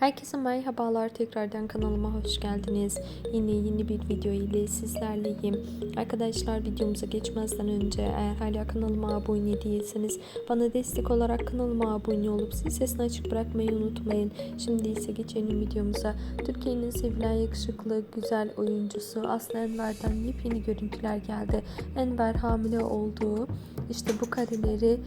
Herkese merhabalar tekrardan kanalıma hoş geldiniz. Yine yeni bir video ile sizlerleyim. Arkadaşlar videomuza geçmezden önce eğer hala kanalıma abone değilseniz bana destek olarak kanalıma abone olup zil sesini açık bırakmayı unutmayın. Şimdi ise geçelim videomuza. Türkiye'nin sevilen yakışıklı güzel oyuncusu Aslı Enver'den yepyeni görüntüler geldi. Enver hamile olduğu işte bu kareleri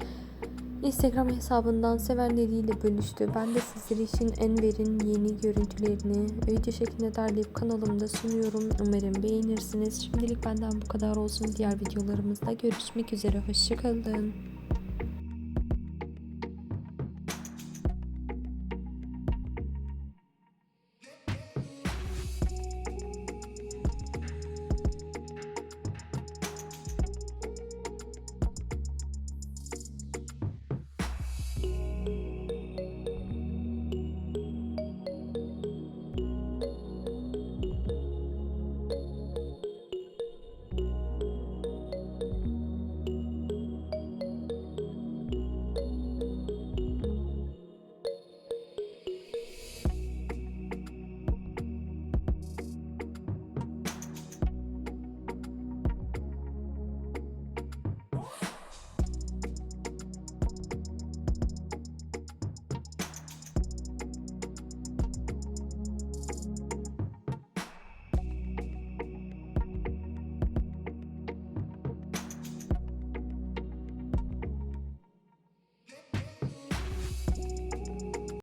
Instagram hesabından sevenleriyle bölüştü. Ben de sizler için Enver'in yeni görüntülerini video şeklinde derleyip kanalımda sunuyorum. Umarım beğenirsiniz. Şimdilik benden bu kadar olsun. Diğer videolarımızda görüşmek üzere. Hoşçakalın.